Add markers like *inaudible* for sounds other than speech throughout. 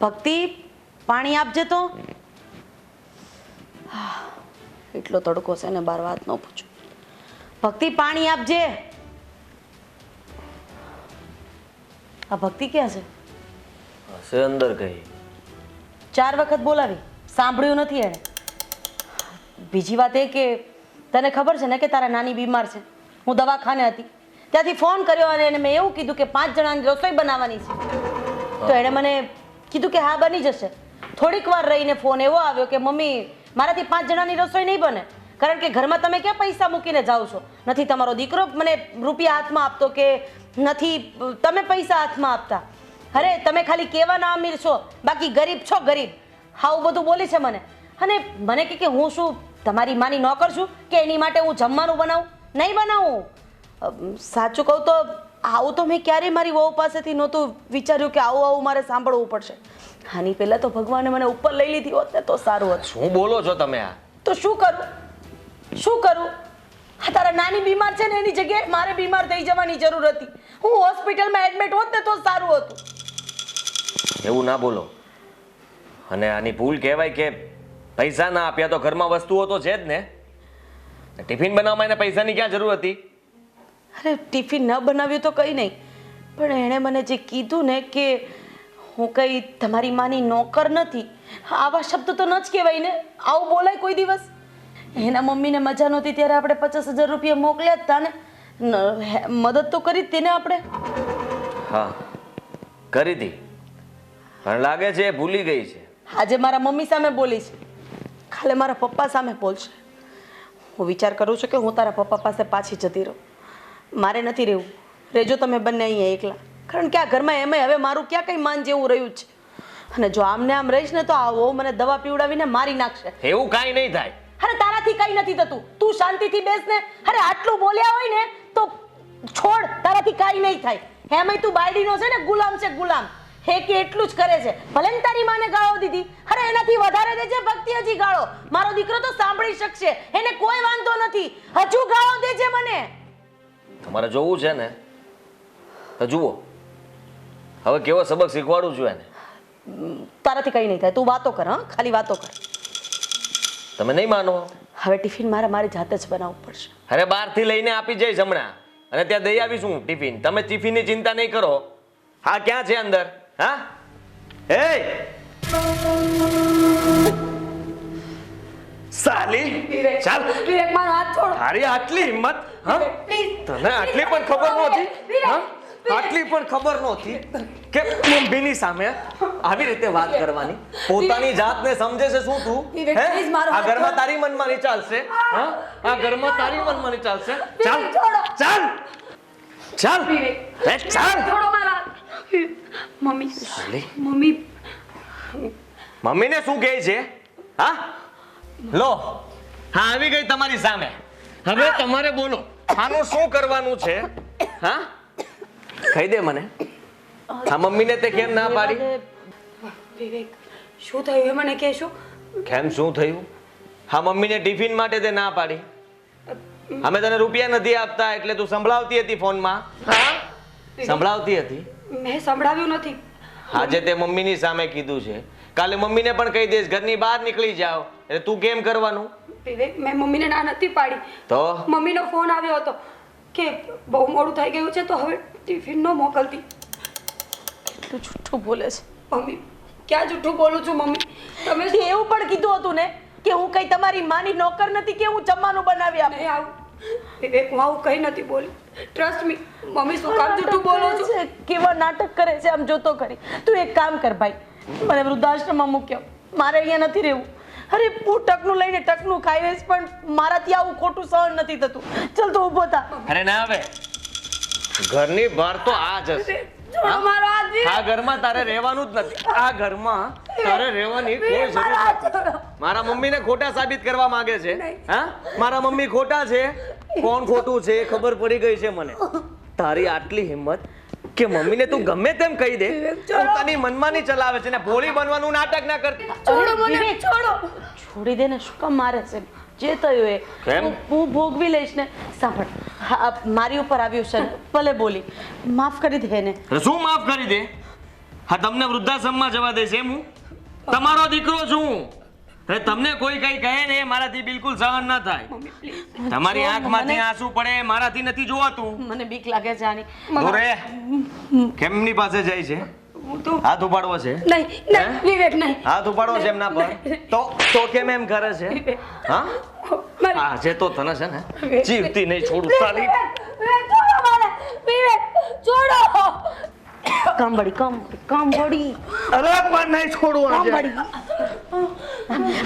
ભક્તિ પાણી આપજે તો. હા, એટલો તડકો છે ને બાર વાત ન પૂછો. ભક્તિ પાણી આપજે. આ ભક્તિ ક્યાં છે? હશે અંદર કઈ. ચાર વખત બોલાવી. સાંભળ્યું નથી એણે. બીજી વાત એ કે તને ખબર છે ને કે તારા નાની બીમાર છે? હું દવાખાને હતી. ત્યાંથી ફોન કર્યો અને એને મેં એવું કીધું કે પાંચ જણાની રસોઈ બનાવવાની છે. તો એણે મને કીધું કે હા, બની જશે. થોડીક વાર રહીને ફોન એવો આવ્યો કે, મમ્મી, મારાથી પાંચ જણાની રસોઈ નહીં બને. કારણ કે ઘરમાં તમે ક્યાં પૈસા મૂકીને જાઓ છો? નથી તમારો દીકરો મને રૂપિયા હાથમાં આપતો કે નથી, તમે પૈસા હાથમાં આપતા? અરે, તમે ખાલી કહેવાના અમીર છો? બાકી ગરીબ છો ગરીબ. આવું બધું બોલી છે મને. અને મને કે કે હું શું તમારી માની નોકર છું? કે એની માટે હું જમવાનું બનાવું? નહીં બનાવું? સાચું કહું તો આવું તો મેં ક્યારેય મારી વહુ પાસેથી નહોતું વિચાર્યું કે આવું આવું મારે સાંભળવું પડશે. આની પહેલાં તો ભગવાને મને ઉપર લઈ લીધી હોત ને તો સારું હતું. શું બોલો છો તમે આ? તો શું કરું? શું કરું? આ તારા નાની બીમાર છે ને એની જગ્યાએ મારે બીમાર થઈ જવાની જરૂર હતી. હું હોસ્પિટલમાં એડમિટ હોત ને તો સારું હતું. એવું ના બોલો. અને આની ભૂલ કહેવાય કે પૈસા ના આપ્યા તો ઘરમાં વસ્તુઓ તો છે જ ને. ટિફિન બનાવવામાં એને પૈસાની ક્યાં જરૂર હતી? અરે ટિફિન ન બનાવ્યું તો કંઈ નહીં. પણ એણે મને જે કીધું ને કે હું કંઈ તમારી માની નોકર નથી આવા શબ્દ તો ન જ કહેવાય ને. આવું બોલાય કોઈ દિવસ. એના મમ્મીને મજા નહોતી ત્યારે આપણે પચાસ હજાર રૂપિયા મોકલ્યા હતા ને. મદદ તો કરી જ તેને આપણે. હા કરી હતી પણ લાગે છે ભૂલી ગઈ છે. આજે મારા મમ્મી સામે બોલી છે. કાલે મારા પપ્પા સામે બોલશે. હું વિચાર કરું છું કે હું તારા પપ્પા પાસે પાછી જતી રહું. મારે નથી રહેવું. રહેજો તમે બંને અહીંયા એકલા. કારણ કે આ ઘરમાં એમાંય હવે મારું ક્યાં કંઈ માન જેવું રહ્યું છે? અને જો આમને આમ રહીશ ને તો આ મને દવા પીવડાવીને મારી નાખશે. એવું કાંઈ નહીં થાય. અરે તારાથી કંઈ નથી થતું. તું શાંતિથી બેસ ને અરે આટલું બોલ્યા હોય ને તો છોડ. તારાથી કાંઈ નહીં થાય. હેમય તું બાયડીનો છે ને ગુલામ છે ગુલામ. હે કે એટલું જ કરે છે. ભલે ને તારી માને ગાળો દીધી. અરે એનાથી વધારે દેજે ભક્તિ હજી ગાળો. મારો દીકરો તો સાંભળી શકશે. એને કોઈ વાંધો નથી. હજુ ગાળો દેજે મને. તમારે જોવું છે ને? તો જુઓ. હવે કેવો સબક શીખવાડું છું એને? તારાથી કંઈ નહીં થાય. તું વાતો કર હા? ખાલી વાતો કર. તમે નહીં માનો? હવે ટિફિન મારે મારી જાતે જ બનાવવું પડશે. અરે બહારથી લઈને આપી જઈશ હમણાં. અને ત્યાં દઈ આવીશું ટિફિન. તમે ટિફિનની ચિંતા નહીં કરો. હા ક્યાં છે અંદર? હા? એ સાલી ચાલ. વિવેક મારો હાથ છોડો. તારી આટલી હિંમત હા? તને આટલી પણ ખબર નહોતી? હા? આટલી પણ ખબર નહોતી કે મમ્મીની સામે આવી રીતે વાત કરવાની? પોતાની જાતને સમજે છે શું તું? આ ઘરમાં. તારી મનમાની ચાલશે હા. આ ઘરમાં તારી મનમાની ચાલશે. ચાલ ચાલ. ચાલ. એ ચાલ. છોડો મારા મમ્મી મમ્મી. મમ્મીને શું કહે છે? હા? લો હા આવી ગઈ તમારી સામે. હવે તમારે બોલો. આનું શું કરવાનું છે? હા? કહી દે મને. હા મમ્મીને તે કેમ ના પાડી? વિવેક શું થયું? એ મને કહેશો? કેમ શું થયું? હા મમ્મીને ટિફિન માટે તે ના પાડી. અમે તને રૂપિયા નથી આપતા એટલે તું સંભળાવતી હતી ફોનમાં. હા? સંભળાવતી હતી? મેં સંભળાવ્યું નથી. આજે તે મમ્મીની સામે કીધું છે. કાલે મમ્મીને પણ કહી દઈશ ઘરની બહાર નીકળી જાઓ. એટલે તું કેમ કરવાનું? વિવેક મેં મમ્મીને ના નથી પાડી. તો? મમ્મીનો ફોન આવ્યો હતો કે બહુ મોડું થઈ ગયું છે તો હવે ટિફિન ન મોકલતી. તું જૂઠું બોલે છે. મમ્મી ક્યાં જૂઠું બોલું છું મમ્મી? તમે એવું પણ કીધું હતું ને કે હું કઈ તમારી માની નોકર નથી કે હું જમવાનું બનાવી આપું. નહીં આવું. વિવેક હું આવું કંઈ નથી બોલી. ટ્રસ્ટ મી મમ્મી શું કામ જૂઠું બોલો છે? કેવા નાટક કરે છે આમ જોતો કરી તું એક કામ કર ભાઈ મને વૃદ્ધાશ્રમમાં મૂક્યો. મારે અહીંયા નથી રહેવું. અરે હું ટકનું લઈને ટકનું ખાઈ રહીશ પણ મારાથી આવું ખોટું સહન નથી થતું. ચલ તો ઊભો થા. અરે ના હવે ઘરની બહાર તો આ જ હશે. આ ઘરમાં તારે રહેવાનું જ નથી. આ ઘરમાં તારે રહેવાની કોઈ જરૂર નથી. મારા મમ્મીને ખોટા સાબિત કરવા માંગે છે. હા? મારા મમ્મી ખોટા છે. કોણ ખોટું છે ખબર પડી ગઈ છે મને. તારી આટલી હિંમત કે મમ્મીને તું ગમે તેમ કહી દે પોતાની મનમાની ચલાવે છે ને ભોળી બનવાનું નાટક ના કરતી છોડો મને છોડો છોડી. દે ને શું કામ મારે છે? જે થયું એ. કેમ? હું- ભોગવી લઈશ ને. સાંભળ. હા, મારી ઉપર આવ્યું છે. ભલે બોલી. માફ કરી દે ને શું માફ કરી દે? હા તમને વૃદ્ધાશ્રમમાં જવા દે છે હું? તમારો દીકરો છું હવે તમને કોઈ કઈ કહે ને મારાથી બિલકુલ સહન ના થાય. તમારી આંખમાંથી આંસુ પડે મારાથી નથી જોવાતું. મને બીક લાગે છે આની. ઓરે કેમની પાસે જાય છે? હાથ ઉપાડવો છે? નહીં નહીં વિવેક નહીં. હાથ ઉપાડવો છે એમના પર? તો તો કેમ એમ કરે છે? હા? હા છે તો તને છે ને. જીવતી નહીં છોડું સાલી વિવેક છોડો મને. વિવેક છોડો. કામબડી કામ કામબડી અરે પણ નહીં છોડવું આજે.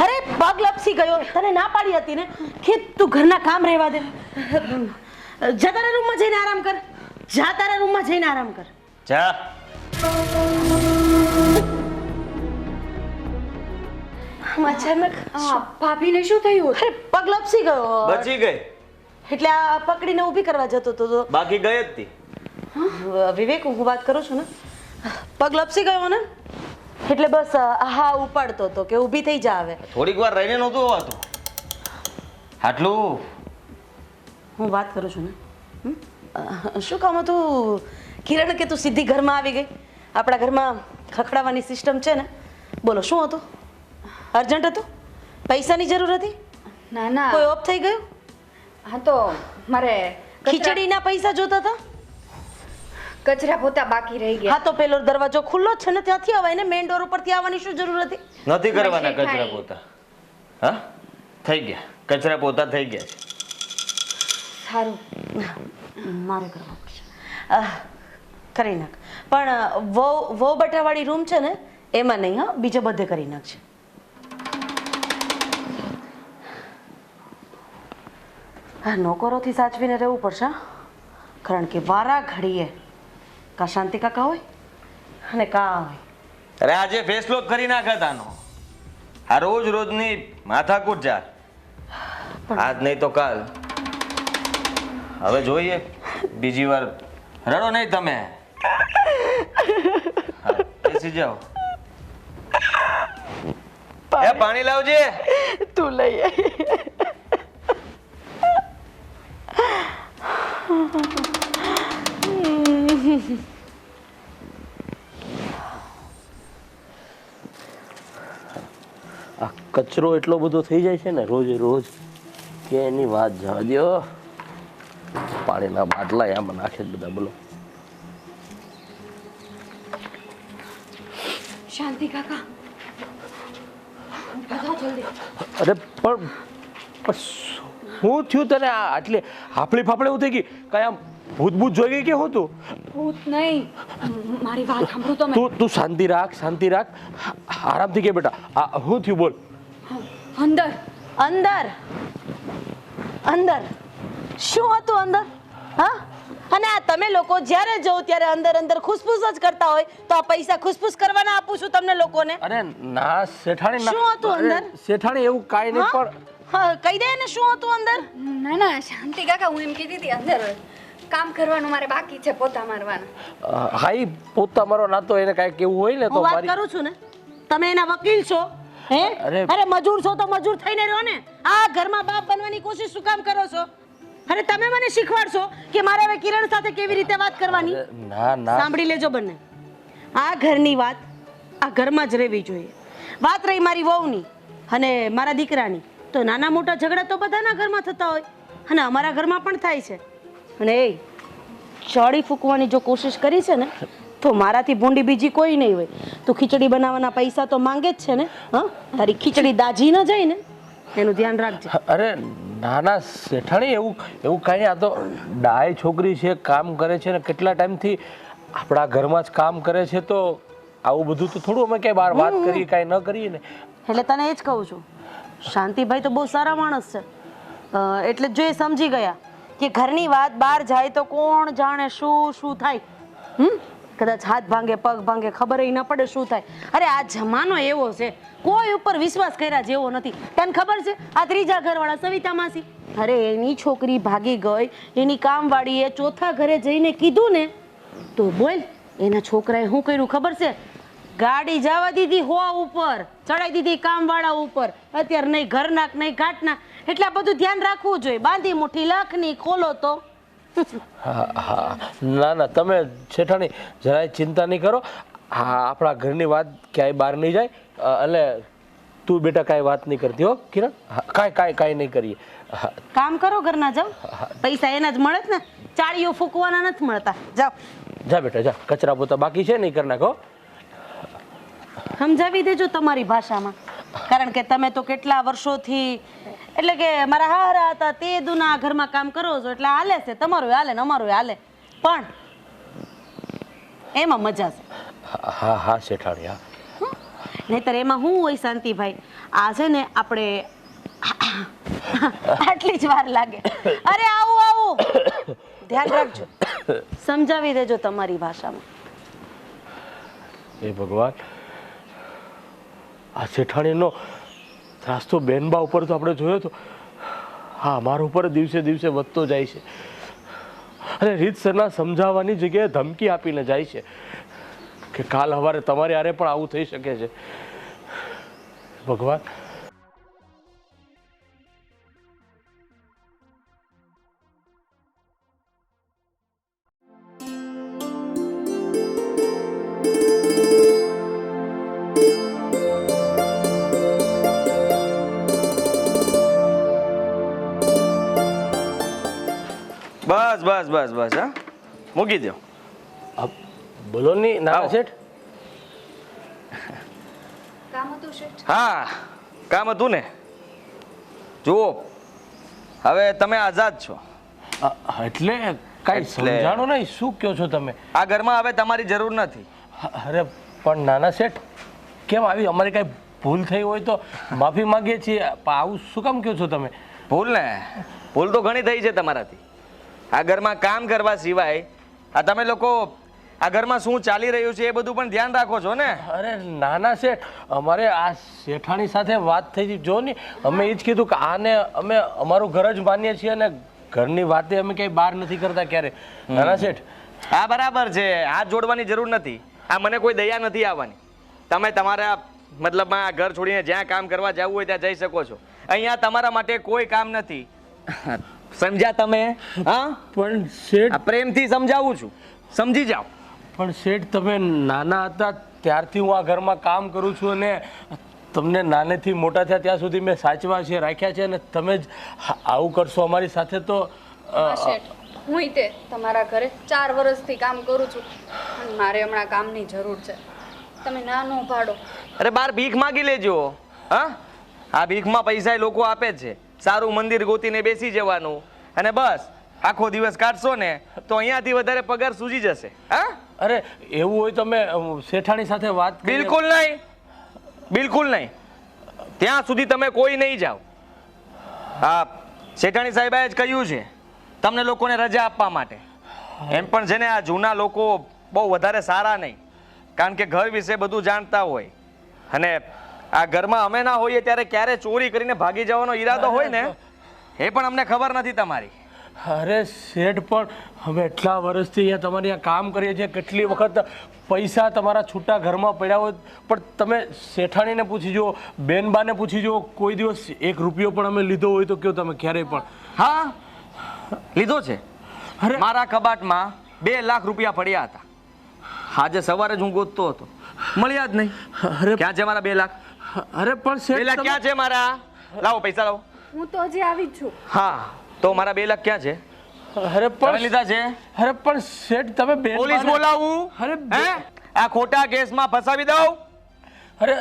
અરે પગ લપસી ગયો. તને ના પાડી હતી ને? કે તું ઘરના કામ રહેવા દે. જા તારા રૂમમાં જઈને આરામ કર. જા તારા રૂમમાં જઈને આરામ કર. જા. અચાનક આ ભાભીને શું થયું? અરે પગ લપસી ગયો. બચી ગઈ. એટલે આ પકડીને ઊભી કરવા જતો તો. બાકી ગઈ જ તી. વિવેક હું વાત કરું છું ને? પગ લપસી ગયો ને? એટલે બસ હા ઉપાડતો હતો કે ઊભી થઈ જા હવે. થોડીક વાર રહીને નહોતું હોવાતું. આટલું હું વાત કરું છું ને? હમ? શું કામ હતું? કિરણ કે તું સીધી ઘરમાં આવી ગઈ? આપણા ઘરમાં ખખડાવવાની સિસ્ટમ છે ને? બોલો શું હતું? અર્જન્ટ હતું? પૈસાની જરૂર હતી? ના ના. કોઈ ઓફ થઈ ગયું? હા તો મારે ખીચડીના પૈસા જોતા હતા? કચરા પોતા બાકી રહી ગયા. હા તો પેલો દરવાજો ખુલ્લો છે ને ત્યાંથી અવાય ને? મેઇન ડોર ઉપરથી આવવાની શું જરૂર હતી? નથી કરવાના કચરા પોતા. હા? થઈ ગયા. કચરા પોતા થઈ ગયા છે. સારું. મારે કરવા પડશે. કરી નાખ. પણ વહુ વહુ બટાવાળી રૂમ છે ને એમાં નહીં હા? બીજે બધે કરી નાખશે. હા નોકરોથી સાચવીને રહેવું પડશે કારણ કે વારા ઘડીએ કા શાંતિ કાકા હોય? અને કા હોય? અરે આજે ફેસલો કરી નાખે તાનો. આ રોજ રોજની માથાકૂટ જા. આજ નહીં તો કાલ. હવે જોઈએ. બીજી વાર રડો નહીં તમે. બેસી જાઓ. એ પાણી લાવજે. તું લઈ આય. આ કચરો એટલો બધો થઈ જાય છે ને રોજ રોજ કે એની વાત જવા દો પાણીના બાટલા આમાં નાખે બધા બોલો. શાંતિ કાકા. અરે પણ શું થયું તને આટલી હાફળી ફાફડે એવું થઈ ગઈ? કઈ આમ ભૂત ભૂત જોઈ ગઈ કે હોતું ભૂત નહીં. મારી વાત સાંભળો તમે તું તું શાંતિ રાખ શાંતિ રાખ. આરામથી કે બેટા. આ હું થયું બોલ. અંદર. અંદર. અંદર. શું હતું અંદર? હા? અને આ તમે લોકો જ્યારે જઓ ત્યારે અંદર અંદર ખુશફુસ જ કરતા હોય તો આ પૈસા ખુશફુશ કરવાના આપું છું તમને લોકોને. અરે ના શેઠાણી શું હતું અંદર? શેઠાણી એવું કાઈ નહીં હા? પણ હા કહી દે ને શું હતું અંદર. ના ના શાંતિ કાકા હું એમ કીધી હતી અંદર કામ કરવાનું મારે બાકી છે પોતા મારવાના. અ, હા ઈ પોતા મારો નાતો એને કાંઈક એવું હોય ને તો હું વાત મારી કરું છું ને? તમે એના વકીલ છો હે? અરે- અરે મજૂર છો તો મજૂર થઈને રહો ને. આ ઘરમાં બાપ બનવાની કોશિશ શું કામ કરો છો? અરે તમે મને શીખવાડશો કે મારે હવે કિરણ સાથે કેવી રીતે વાત કરવાની? ના ના. સાંભળી લેજો બંને. આ ઘરની વાત આ ઘરમાં જ રહેવી જોઈએ. વાત રહી મારી વહુની અને મારા દીકરાની. તો નાના મોટા ઝઘડા તો બધાના ઘરમાં થતા હોય અને અમારા ઘરમાં પણ થાય છે. અને એ ચડી ફૂંકવાની જો કોશિશ કરી છે ને તો મારાથી ભૂંડી બીજી કોઈ નહીં હોય. તું ખીચડી બનાવવાના પૈસા તો માંગે જ છે ને હા? તારી ખીચડી દાજી ન જાય ને એનું ધ્યાન રાખજે. અરે નાના શેઠાણી એવું એવું કાંઈ આ તો ડાય છોકરી છે કામ કરે છે ને કેટલા ટાઈમથી આપણા ઘરમાં જ કામ કરે છે તો આવું બધું તો થોડું અમે ક્યાંય બહાર વાત કરીએ કાંઈ ન કરીએ ને. એટલે તને એ જ કહું છું શાંતિભાઈ તો બહુ સારા માણસ છે. એટલે જો એ સમજી ગયા. કે ઘરની વાત બહાર જાય તો કોણ જાણે શું શું થાય? હમ? કદાચ હાથ ભાંગે, પગ ભાંગે, ખબર ન પડે શું થાય. અરે આ જમાનો એવો છે. કોઈ ઉપર વિશ્વાસ કર્યા જેવો નથી. તને ખબર છે? આ ત્રીજા ઘરવાળા સવિતા માસી અરે, એની છોકરી ભાગી ગઈ. એની કામવાળીએ ચોથા ઘરે જઈને કીધું ને, તો બોલ, એના છોકરાએ શું કર્યું ખબર છે? ગાડી જવા દીધી હોવા ઉપર. ચડાઈ દીધી કામવાળા ઉપર. અત્યારે નહીં ઘરના નાખ નહીં ઘાટના એટલે આ બધું ધ્યાન રાખવું જોઈએ. બાંધી મુઠ્ઠી લાખની ખોલો તો. હા હા. ના ના તમે શેઠાણી જરાય ચિંતા નહીં કરો. હા આપણા ઘરની વાત ક્યાંય બહાર નહીં જાય. એટલે તું બેટા કાંઈ વાત નહીં કરતી હો કિરણ. કાંઈ કાંઈ કાંઈ નહીં કરીએ. કામ કરો ઘરના જાઓ. પૈસા એના જ મળે ને. ચાળીઓ ફૂકવાના નથી મળતા. જાઓ. જા બેટા જા. કચરા પોતા બાકી છે નહીં કરી નાખો. સમજાવી દેજો તમારી ભાષામાં. કારણ કે તમે તો કેટલા વર્ષોથી એટલે કે મારા હારા હતા તે દુના ઘરમાં કામ કરો છો એટલે હાલે છે તમારું હાલે ને અમારું હાલે. પણ એમાં મજા છે. હા, હા શેઠાણી હા. નહીતર એમાં હું હોય શાંતિભાઈ? આ છે ને આપણે આટલી જ વાર લાગે. અરે આવું આવું. ધ્યાન રાખજો. સમજાવી દેજો તમારી ભાષામાં. એ ભગવાન. આ શેઠાણીનો ત્રાસ તો બેનબા ઉપર તો આપણે જોયો તો, હા મારા ઉપર દિવસે દિવસે વધતો જાય છે. અને રીતસરના સમજાવવાની જગ્યાએ ધમકી આપીને જાય છે કે કાલ સવારે તમારે આરે પણ આવું થઈ શકે છે. ભગવાન બસ બસ હા. મૂકી દો આ બોલો ની ના શેઠ? કામ હતું શેઠ? હા કામ હતું ને. જુઓ હવે તમે આઝાદ છો. એટલે કાંઈ સમજાણો નહીં. શું કહો છો તમે? આ ઘરમાં હવે તમારી જરૂર નથી. અરે પણ નાના શેઠ કેમ આવી? અમારી કાંઈ ભૂલ થઈ હોય તો માફી માંગીએ છીએ. આવું શું કામ કહો છો તમે? ભૂલ ને? ભૂલ તો ઘણી થઈ છે તમારાથી. આ ઘરમાં કામ કરવા સિવાય આ તમે લોકો આ ઘરમાં શું ચાલી રહ્યું છે એ બધું પણ ધ્યાન રાખો છો ને? અરે નાના શેઠ અમારે આ શેઠાણી સાથે વાત થઈ હતી. જો ને અમે એ જ કીધું કે આને અમે અમારું ઘર જ માનીએ છીએ અને ઘરની વાતે અમે ક્યાંય બહાર નથી કરતા ક્યારે. નાના શેઠ. હા બરાબર છે. હાથ જોડવાની જરૂર નથી. આ મને કોઈ દયા નથી આવવાની. તમે તમારા મતલબમાં આ ઘર છોડીને જ્યાં કામ કરવા જવું હોય ત્યાં જઈ શકો છો. અહીંયા તમારા માટે કોઈ કામ નથી. *laughs* સમજ્યા તમે? હા? પણ શેઠ પ્રેમથી સમજાવું છું. સમજી જાઓ. પણ શેઠ તમે નાના હતા ત્યારથી હું આ ઘરમાં કામ કરું છું અને તમને નાનેથી મોટા થયા ત્યાં સુધી મેં સાચવા છે રાખ્યા છે અને તમે જ આવું કરશો અમારી સાથે તો શેઠ. હું તે તમારા ઘરે ચાર વર્ષથી કામ કરું છું. પણ મારે હમણાં કામની જરૂર છે. તમે નાનું ભાડો. અરે બાર ભીખ માગી લેજો હા? આ ભીખમાં પૈસા એ લોકો આપે છે. સારું મંદિર ગોતીને બેસી જવાનું. અને બસ આખો દિવસ કાઢશો ને તો અહીંયાથી વધારે પગાર સૂજી જશે. હા? અરે એવું હોય તો મેં શેઠાણી સાથે વાત બિલકુલ નહીં. બિલકુલ નહીં. ત્યાં સુધી તમે કોઈ નહીં જાઓ. હા શેઠાણી સાહેબાએ જ કહ્યું છે તમને લોકોને રજા આપવા માટે. એમ પણ છે ને આ જૂના લોકો બહુ વધારે સારા નહીં. કારણ કે ઘર વિશે બધું જાણતા હોય. અને આ ઘરમાં અમે ના હોઈએ ત્યારે ક્યારે ચોરી કરીને ભાગી જવાનો ઈરાદો હોય ને. એ પણ અમને ખબર નથી તમારી. અરે શેઠ પણ અમે એટલા વર્ષથી અહીંયા તમારે અહીંયા કામ કરીએ છીએ કેટલી વખત પૈસા તમારા છૂટા ઘરમાં પડ્યા હોય. પણ તમે શેઠાણીને પૂછી જુઓ બેનબાને પૂછી જુઓ કોઈ દિવસ એક રૂપિયો પણ અમે લીધો હોય તો કયો તમે ક્યારેય પણ. હા લીધો છે. અરે. મારા કબાટમાં બે લાખ રૂપિયા પડ્યા હતા. આજે સવારે જ હું ગોતતો હતો. મળ્યા જ નહીં. અરે. ક્યાં છે મારા બે લાખ? અરે પણ બે લાખ ક્યાં છે મારા? લાવો પૈસા લાવો. હું તો હજી આવી જ છું. હા તો મારા બે લાખ ક્યાં છે? અરે પણ લીધા છે? અરે પણ શેઠ તમે બે પોલીસ બોલાવું. અરે હે? આ ખોટા કેસમાં ફસાવી દઉં. અરે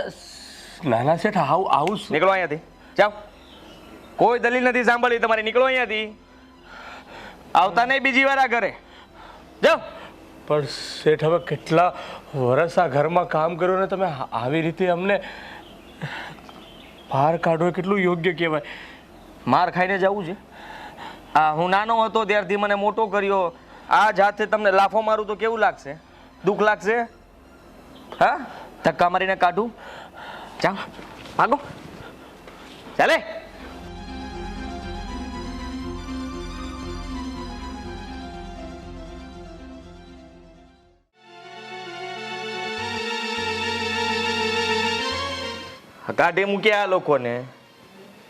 નાના શેઠ આવું આવું શું? નીકળો અહીંયાથી. જાઓ. કોઈ દલીલ નથી સાંભળી તમારી. નીકળો અહીંયાથી. આવતા નહીં બીજી વાર આ ઘરે. જાઓ. પણ શેઠ હવે કેટલા વર્ષ આ ઘરમાં કામ કર્યું ને તમે આવી રીતે અમને બહાર કાઢો કેટલું યોગ્ય કહેવાય. માર ખાઈને જવું છે. આ હું નાનો હતો ત્યારથી મને મોટો કર્યો. આ જાતે તમને લાફો મારું તો કેવું લાગશે? દુઃખ લાગશે? હા? ધક્કા મારીને કાઢું. ચાલો ભાગો. ચાલે? કાઢી મૂક્યા આ લોકોને.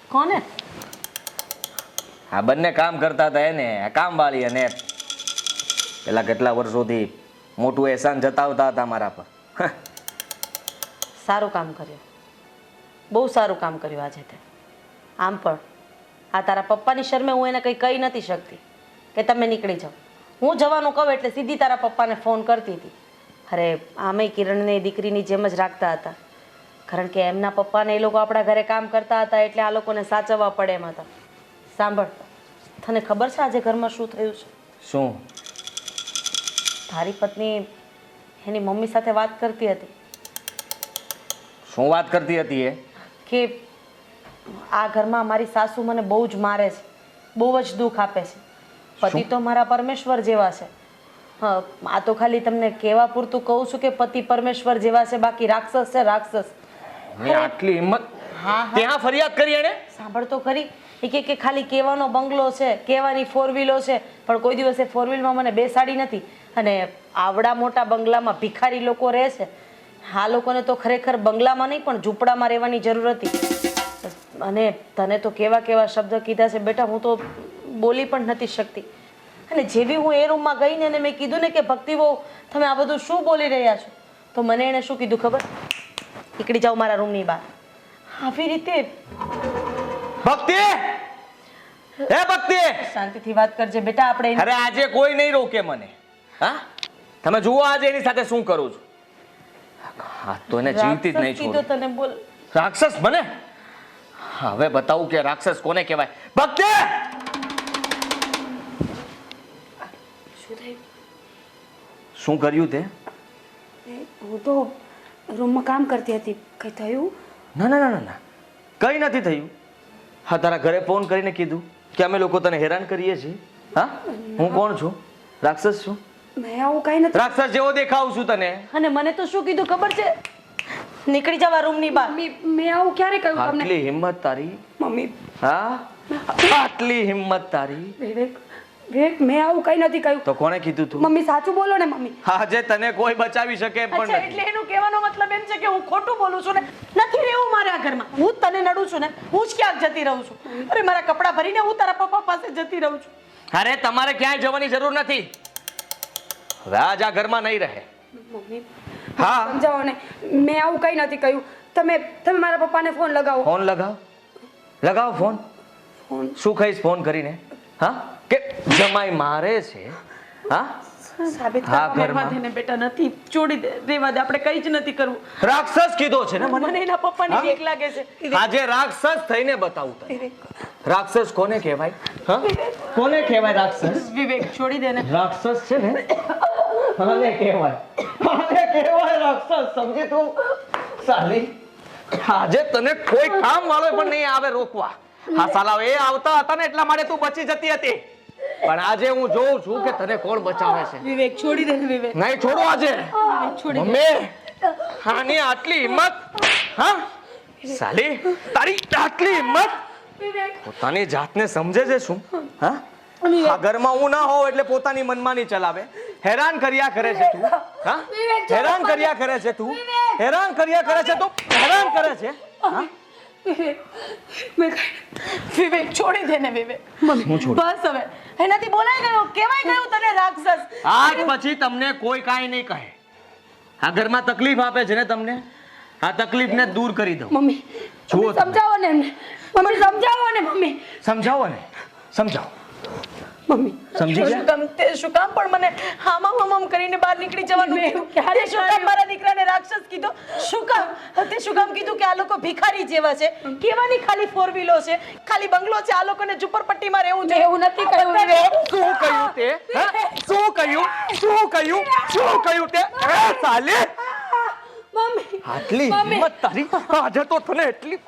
કોને? આ બંને કામ કરતા હતા એને કામ કામવાળી અને પેલા કેટલા વર્ષોથી મોટું એહસાન જતાવતા હતા મારા પર. સારું કામ કર્યું. બહુ સારું કામ કર્યું આજે તે. આમ પણ આ તારા પપ્પાની શરમે હું એને કંઈ કહી નથી શકતી કે તમે નીકળી જાઓ. હું જવાનું કહું એટલે સીધી તારા પપ્પાને ફોન કરતી હતી. અરે આમે કિરણને દીકરીની જેમ જ રાખતા હતા. કારણ કે એમના પપ્પાને એ લોકો આપણા ઘરે કામ કરતા હતા એટલે આ લોકોને સાચવવા પડે એમ હતા. સાંભળ તને ખબર છે આજે ઘરમાં શું થયું છે? શું? તારી પત્ની એની મમ્મી સાથે વાત કરતી હતી. શું વાત કરતી હતી એ? કે આ ઘરમાં મારી સાસુ મને બહુ જ મારે છે બહુ જ દુઃખ આપે છે. પતિ તો મારા પરમેશ્વર જેવા છે. હા આ તો ખાલી તમને કહેવા પૂરતું કહું છું કે પતિ પરમેશ્વર જેવા છે બાકી રાક્ષસ છે રાક્ષસ. આટલી હિંમત હા હા. ત્યાં ફરિયાદ કરી એને સાંભળ તો ખરી. એ કે કે ખાલી કેવાનો બંગલો છે કેવાની ફોર વ્હીલો છે પણ કોઈ દિવસે ફોર વ્હીલમાં મને બેસાડી નથી. અને આવડા મોટા બંગલામાં ભિખારી લોકો રહે છે. આ લોકોને તો ખરેખર બંગલામાં નહીં પણ ઝૂંપડામાં રહેવાની જરૂર હતી. અને તને તો કેવા કેવા શબ્દ કીધા છે બેટા હું તો બોલી પણ નથી શકતી. અને જેવી હું એ રૂમમાં ગઈ ને અને મેં કીધું ને કે ભક્તિ તમે આ બધું શું બોલી રહ્યા છો? તો મને એણે શું કીધું ખબર? નીકળી જાઉં મારા રૂમની બહાર. આવી રીતે? ભક્તિ? હે ભક્તિ? શાંતિથી વાત કરજે બેટા આપણે અરે આજે કોઈ નહીં રોકે મને. હા? તમે જુઓ આજે એની સાથે શું કરું છું. હા તો એને જીવતી જ નહીં છોડું. તને બોલ. રાક્ષસ બને હવે બતાવું કે રાક્ષસ કોને કહેવાય. ભક્તિ! શું કર્યું તે? હું તો રૂમમાં કામ કરતી હતી. કંઈ થયું? ના ના ના ના ના. કઈ નથી થયું. હા તારા ઘરે ફોન કરીને કીધું કે અમે લોકો તને હેરાન કરીએ છીએ. હા? હું કોણ છું? રાક્ષસ છું? મેં આવું કાંઈ નથી. રાક્ષસ જેવો દેખાવ છું તને. અને મને તો શું કીધું ખબર છે? નીકળી જવા રૂમની બહાર. મેં આવું ક્યારે કહ્યું તમને? આટલી હિંમત તારી. મમ્મી. હા? આટલી હિંમત તારી. વિવેક મેં આવું કઈ નથી કહ્યું. તો કોણે કીધું તું? મમ્મી સાચું બોલો ને મમ્મી. આજે તને કોઈ બચાવી શકે પણ એટલે એનું કહેવાનો મતલબ એમ છે કે હું ખોટું બોલું છું ને? નથી રહેવું મારા ઘરમાં. હું તને નડું છું ને હું જ ક્યાંક જતી રહું છું. અરે મારા કપડાં ભરીને હું તારા પપ્પા પાસે જતી રહું છું. અરે તમારે ક્યાંય જવાની જરૂર નથી. હવે આજ આ ઘરમાં નહીં રહે. મમ્મી હા. સમજાવો ને મેં આવું કંઈ નથી કહ્યું. તમે તમે મારા પપ્પાને ફોન લગાવો. ફોન લગાવ? લગાવ ફોન. ફોન? શું કહીશ ફોન કરીને? હા? કે જમાઈ મારે છે હા? સાબિત હા, કરવા ઘરમાં. રહેવા દે ને બેટા નથી. છોડી દે. દે. આપણે કંઈ જ નથી કરવું. રાક્ષસ કીધો છે ને મને? મને એના પપ્પાની હા? લાગે છે. આજે રાક્ષસ થઈને બતાવું તને. રાક્ષસ કોને કહેવાય? હા? કોને કહેવાય રાક્ષસ? વિવેક છોડી દે ને. રાક્ષસ છે ને? આને કહેવાય. આને કહેવાય રાક્ષસ સમજી તું? સાલી આજે તને કોઈ કામ વાળો પણ નહીં આવે રોકવા. હા સાલા એ આવતા હતા ને એટલા માટે તું બચી જતી હતી. પણ આજે હું જોઉં છું કે તને કોણ બચાવે છે. વિવેક છોડી દે વિવેક. નહીં છોડો આજે. છોડી મમ્મી આની આટલી હિંમત હા? સાલી તારી આટલી હિંમત પોતાની જાતને સમજે છે શું? હા? ઘરમાં હું ના હોઉં એટલે પોતાની મનમાની ચલાવે. હેરાન કર્યા કરે છે તું. હા? હેરાન કર્યા કરે છે તું. હેરાન કર્યા કરે છે તું. હેરાન કરે છે. હા? વિવેક છોડી દે ને વિવેક. બસ હવે. એનાથી બોલાઈ ગયો. કેવાય ગયું તને રાક્ષસ? આજ પછી તમને કોઈ કાંઈ નહીં કહે. આ ઘરમાં તકલીફ આપે છે ને તમને? આ તકલીફને દૂર કરી દો મમ્મી જુઓ સમજાવો ને એમને. મમ્મી સમજાવો ને મમ્મી. સમજાવો ને. સમજાવો. મમ્મી. સમજી શું ગયા કામ તે શું કામ પણ મને હામા હામામ કરીને બહાર નીકળી જવાનું કીધું. ક્યારે શું કામ મારા દીકરાને રાક્ષસ કીધો? શું કામ? તે શું કામ કીધું કે આ લોકો ભિખારી જેવા છે? કેવાની ખાલી ફોર વ્હીલો છે? ખાલી બંગલો છે? આ લોકોને ઝુંપડપટ્ટીમાં રહેવું છે? એવું નથી કહ્યું વિવેક શું કહ્યું તે? શું કહ્યું? શું કહ્યું? શું કહ્યું તે? એ સાલે? મમ્મી આટલી હિંમત તારી? આજે તો તને એટલી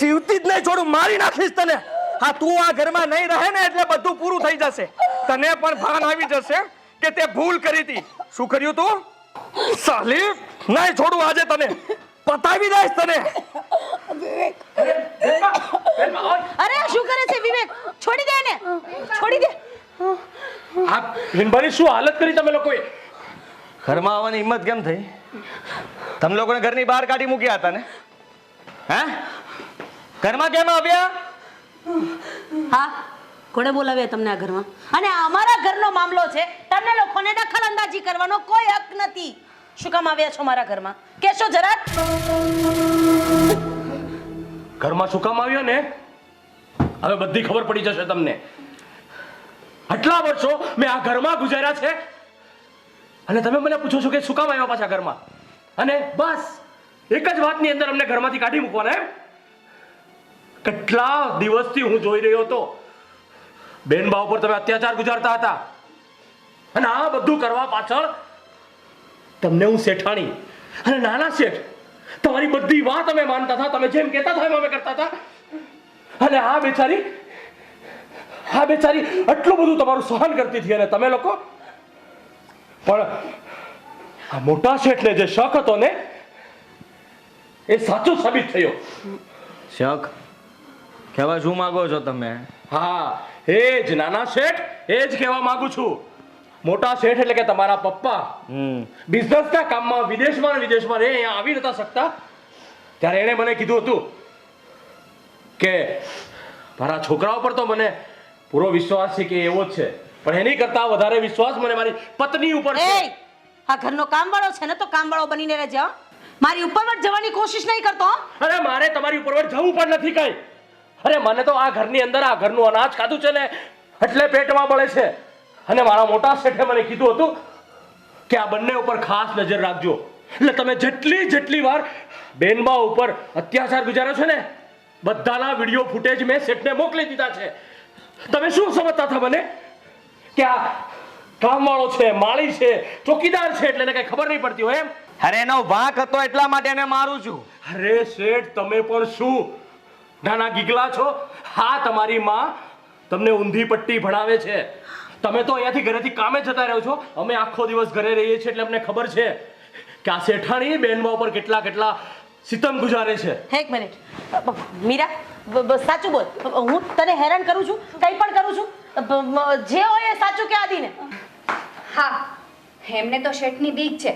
જીવતી જ નહીં છોડું. મારી નાખીશ તને. હા તું આ ઘરમાં નહીં રહે ને એટલે બધું પૂરું થઈ જશે. તને પણ ભાન આવી જશે કે તે ભૂલ કરી હતી. શું કર્યું તું? સાલી નહીં છોડું આજે તને. પતાવી દઈશ તને. અરે શું કરે છે વિવેક? છોડી દે ને છોડી દે. આ ભીનભાઈ શું હાલત કરી તમે લોકોએ? ઘરમાં આવવાની હિંમત કેમ થઈ? તમે લોકોને ઘરની બહાર કાઢી મૂક્યા હતા ને? હે? ઘરમાં કેમ આવ્યા? હા? કોણે બોલાવે તમને આ ઘરમાં? અને અમારા ઘરનો મામલો છે. તમને લોકોને દખલ અંદાજી કરવાનો કોઈ હક નથી. શું કામ આવ્યા છો મારા ઘરમાં? કેશો જરા. ઘરમાં શું કામ આવ્યો ને? હવે બધી ખબર પડી જશે તમને. આટલા વર્ષો મેં આ ઘરમાં ગુજાર્યા છે. અને તમે મને પૂછો છો કે શું કામ આવ્યા પાછા ઘરમાં? અને બસ, એક જ વાતની અંદર અમને ઘરમાંથી કાઢી મૂકવાના, એમ? કેટલા દિવસથી હું જોઈ રહ્યો હતો? બેન બા ઉપર તમે અત્યાચાર ગુજારતા હતા. અને આ બધું કરવા પાછળ તમને હું શેઠાણી અને નાના શેઠ તમારી બધી વાત અમે માનતા હતા. તમે જેમ કહેતા હતા એમ અમે કરતા હતા. અને આ બેચારી આ બેચારી આટલું બધું તમારું સહન કરતી હતી અને તમે લોકો? પણ આ મોટા શેઠને જે શક હતો ને, એ સાચો સાબિત થયો. શક? કહેવા શું માંગો છો તમે? હા એ જ નાના શેઠ એ જ કહેવા માંગુ છું. મોટા શેઠ એટલે કે તમારા પપ્પા. હમ. બિઝનેસના કામમાં વિદેશમાં અને વિદેશમાં રે અહીંયા આવી નતા શકતા. ત્યારે એણે મને કીધું હતું કે મારા છોકરા ઉપર તો મને પૂરો વિશ્વાસ છે કે એવો જ છે. પણ એની કરતા વધારે વિશ્વાસ મને મારી પત્ની ઉપર છે. આ ઘરનો કામવાળો છે ને તો કામવાળો બનીને રહેજો મારી ઉપર વટ જવાની કોશિશ નહીં કરતો હો. અરે મારે તમારી ઉપરવટ જવું પણ નથી કઈ. અરે મને તો આ ઘરની અંદર આ ઘરનું અનાજ ખાધું છે ને એટલે પેટમાં બળે છે. અને મારા મોટા શેઠે મને કીધું હતું કે આ બંને ઉપર ખાસ નજર રાખજો. એટલે તમે જેટલી જેટલી વાર બેનબા ઉપર અત્યાચાર ગુજાર્યો છે ને બધાના વીડિયો ફૂટેજ મેં શેઠને મોકલી દીધા છે. તમે શું સમજતા હતા મને? કે આ કામવાળો છે માળી છે ચોકીદાર છે એટલે એને કઈ ખબર નહીં પડતી હોય એમ? અરે એનો વાંક હતો એટલા માટે એને મારું છું. અરે શેઠ તમે પણ શું નાના ગીગલા છો? હા તમારી માં તમને ઊંધી પટ્ટી ભણાવે છે. તમે તો અહીંયાથી ઘરેથી કામે જતા રહો છો. અમે આખો દિવસ ઘરે રહીએ છીએ એટલે અમને ખબર છે કે આ શેઠાણી બહેનવા ઉપર કેટલા કેટલા સિતમ ગુજારે છે. એક મિનિટ. મીરા સાચું બોલ. હું તને હેરાન કરું છું? કંઈ પણ કરું છું? જે હોય એ સાચું કે આદિને? હા એમને તો શેઠની બીક છે.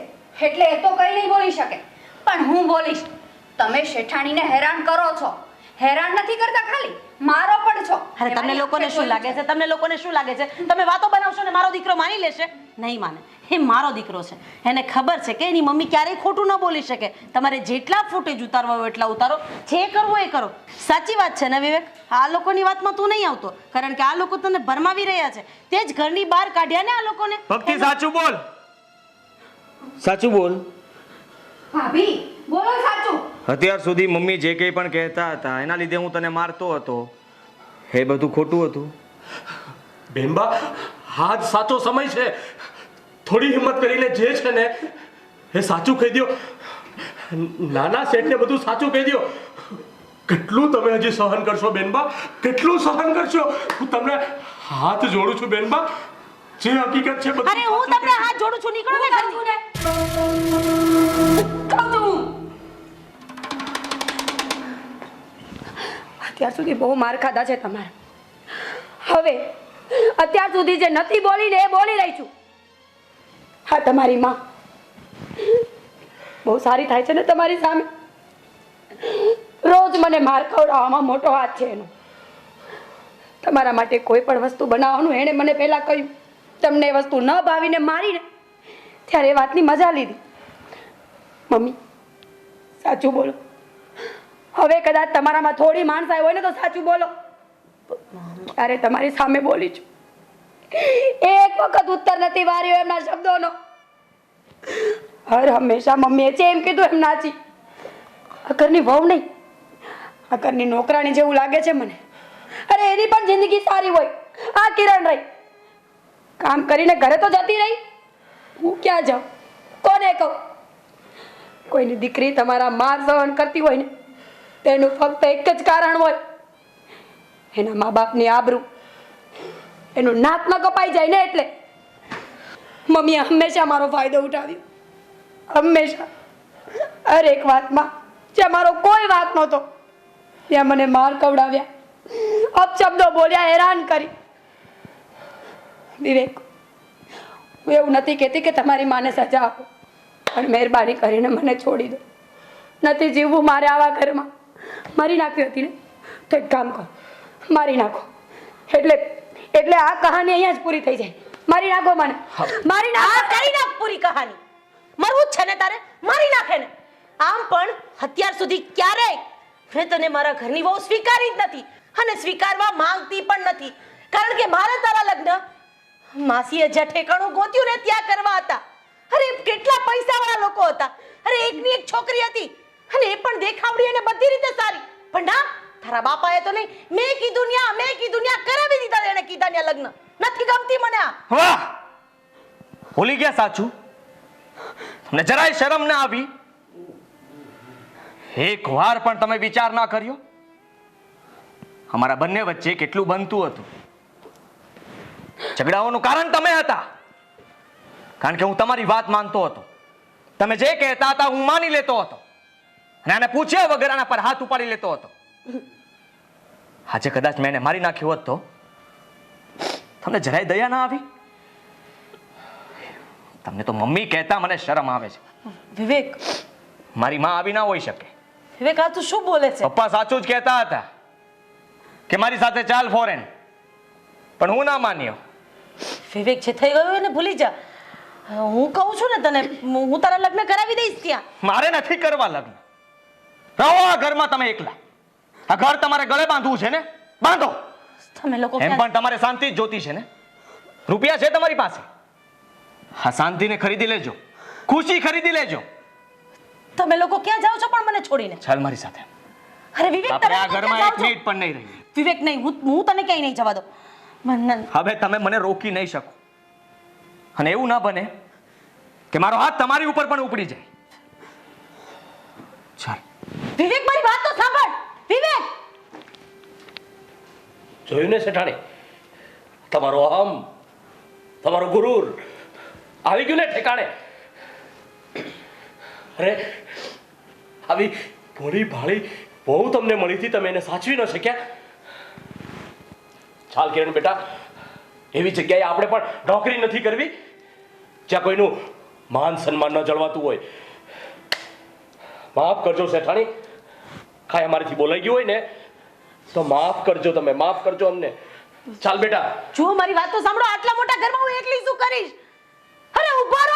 એટલે એ તો કંઈ નહીં બોલી શકે. પણ હું બોલીશ તમે શેઠાણીને હેરાન કરો છો. હેરાન નથી કરતા ખાલી? મારો પણ છો. અરે તમને લોકોને શું લાગે છે. તમને લોકોને શું લાગે છે? તમે વાતો બનાવશો ને મારો દીકરો માની લેશે? નહીં માને. એ મારો દીકરો છે. એને ખબર છે કે એની મમ્મી ક્યારેય ખોટું ન બોલી શકે. તમારે જેટલા ફૂટેજ ઉતારવા હોય એટલા ઉતારો. જે કરવું એ કરો. સાચી વાત છે ને વિવેક? આ લોકોની વાતમાં તું નહીં આવતો. કારણ કે આ લોકો તને ભરમાવી રહ્યા છે. તે જ ઘરની બહાર કાઢ્યા ને આ લોકોને. ભક્તિ સાચું બોલ. સાચું બોલ. ભાભી બોલો સાચું. અત્યાર સુધી મમ્મી જે કંઈ પણ કહેતા હતા એના લીધે હું તને મારતો હતો. એ બધું ખોટું હતું. બેનબા હા જ સાચો સમય છે. થોડી હિંમત કરીને જે છે ને એ સાચું કહી દો નાના શેઠને બધું સાચું કહી દો કેટલું તમે હજી સહન કરશો બેનબા? કેટલું સહન કરશો? હું તમને હાથ જોડું છું બેનબા. જે હકીકત છે અરે હું તમને હાથ જોડું છું નીકળો ને ઘરથી. અત્યાર સુધી બહુ માર ખાધા છે તમારે. હવે અત્યાર સુધી જે નથી બોલીને એ બોલી રહી છું. હા, તમારી માં. બહુ સારી થાય છે ને તમારી સામે? રોજ મને માર ખવડાવવામાં મોટો હાથ છે એનો. તમારા માટે કોઈ પણ વસ્તુ બનાવવાનું એણે મને પહેલાં કહ્યું. તમને એ વસ્તુ ન ભાવીને મારીને ત્યારે એ વાતની મજા લીધી. મમ્મી, સાચું બોલો. હવે કદાચ તમારામાં થોડી માણસ આવી હોય ને તો સાચું બોલો. અરે, તમારી સામે બોલી છું. એક વખત ઉત્તર નથી વાર્યો એમના શબ્દોનો. હર હંમેશા મમ્મીએ છે એમ કીધું એમ નાચી. અકરની વહુ નહીં. અકરની નોકરાણી જેવું લાગે છે મને. અરે, એની પણ જિંદગી સારી હોય. આ કિરણ રહી. કામ કરીને ઘરે તો જતી રહી. હું ક્યાં જાઉં? કોને કહું? કોઈની દીકરી તમારા માર સહન કરતી હોય ને તેનું ફક્ત એક જ કારણ હોય. એના મા બાપની આબરૂ. એનું નાકમાં કપાઈ જાય ને એટલે. મમ્મીએ હંમેશા મારો ફાયદો ઉઠાવ્યો. હંમેશા. હરેક વાતમાં. જ્યાં મારો કોઈ વાત નહોતો, ત્યાં મને માર કવડાવ્યા. અપશબ્દો બોલ્યા, હેરાન કરી. વિવેક, હું એવું નથી કહેતી કે તમારી માને સજા આપો. પણ મહેરબાની કરીને મને છોડી દો. નથી જીવવું મારે આવા ઘરમાં. મારી નાખવી હતી ને? તો એક કામ કરો મારી નાખો. એટલે એટલે આ કહાની અહીંયા જ પૂરી થઈ જાય. મારી નાખો મને. મારી નાખ. કરી નાખ પૂરી કહાની. મરવું જ છે ને તારે? મારી નાખે ને. આમ પણ અત્યાર સુધી ક્યારેય મેં તને મારા ઘરની બહુ સ્વીકારી જ નથી અને સ્વીકારવા માંગતી પણ નથી. કારણ કે મારે તારા લગ્ન માસીએ જ્યાં ઠેકાણું ગોત્યું ને ત્યાં કરવા હતા. અરે કેટલા પૈસાવાળા લોકો હતા. અરે એકની એક છોકરી હતી. અને એ પણ દેખાવડી અને બધી રીતે સારી. પણ ના, તારા બાપાએ તો નહીં, મેં કીધું ન્યા, મેં કીધું ન્યા, કરાવી દીધા એને કીધા ન્યા લગ્ન. નથી ગમતી મને આ. વાહ! ભૂલી ગયા સાચું? તમને જરાય શરમ ના આવી. એક વાર પણ તમે વિચાર ના કર્યો? અમારા બંને વચ્ચે કેટલું બનતું હતું? ઝઘડાઓનું કારણ તમે હતા. કારણ કે હું તમારી વાત માનતો હતો. તમે જે કહેતા હતા હું માની લેતો હતો. અને આને પૂછ્યા વગર આના પર હાથ ઉપાડી લેતો હતો. આજે કદાચ મેં એને મારી નાખ્યો હોત તો તમને જરાય દયા ના આવી? તમને તો મમ્મી કહેતા મને શરમ આવે છે. વિવેક. મારી માં આવી ના હોઈ શકે. વિવેક આ તું શું બોલે છે? પપ્પા સાચું જ કહેતા હતા કે મારી સાથે ચાલ ફોરેન. પણ હું ના માન્યો. વિવેક જે થઈ ગયું એને ભૂલી જા. હું કહું છું ને તને હું તારા લગ્ન કરાવી દઈશ ત્યાં. મારે નથી કરવા લગ્ન. રહો આ ઘરમાં તમે એકલા. આ ઘર તમારે ગળે બાંધવું છે ને? બાંધો. તમે લોકો એમ પણ તમારે શાંતિ જ જોતી છે ને? રૂપિયા છે તમારી પાસે? હા શાંતિને ખરીદી લેજો. ખુશી ખરીદી લેજો. તમે લોકો ક્યાં જાઓ છો પણ મને છોડીને? ચાલ મારી સાથે. અરે વિવેક તમે આ ઘરમાં એક મિનિટ પણ નહીં રહીએ. વિવેક નહીં હું હું તને ક્યાંય નહીં જવા દો હવે તમે મને રોકી નહીં શકો. અને એવું ના બને કે મારો હાથ તમારી ઉપર પણ ઉપડી જાય. ચાલ. વિવેક, મારી વાત તો સાંભળ. વિવેક! જોયું ને શેઠાણી? તમારો અહમ તમારો ગુરુર આવી ગયું ને ઠેકાણે? અરે, આવી ભોળી ભાળી બહુ તમને મળી હતી, તમે એને સાચવી ન શક્યા? ચાલ કિરણ બેટા, એવી જગ્યાએ આપણે પણ નોકરી નથી કરવી, જ્યાં કોઈનું માન સન્માન ન જળવાતું હોય. માફ કરજો શેઠાણી કાંઈ અમારીથી બોલાઈ ગયું હોય ને, તો માફ કરજો તમે, માફ કરજો અમને. ચાલ બેટા. જુઓ મારી વાત તો સાંભળો, આટલા મોટા ઘરમાં હું એકલી શું કરીશ? અરે ઊભા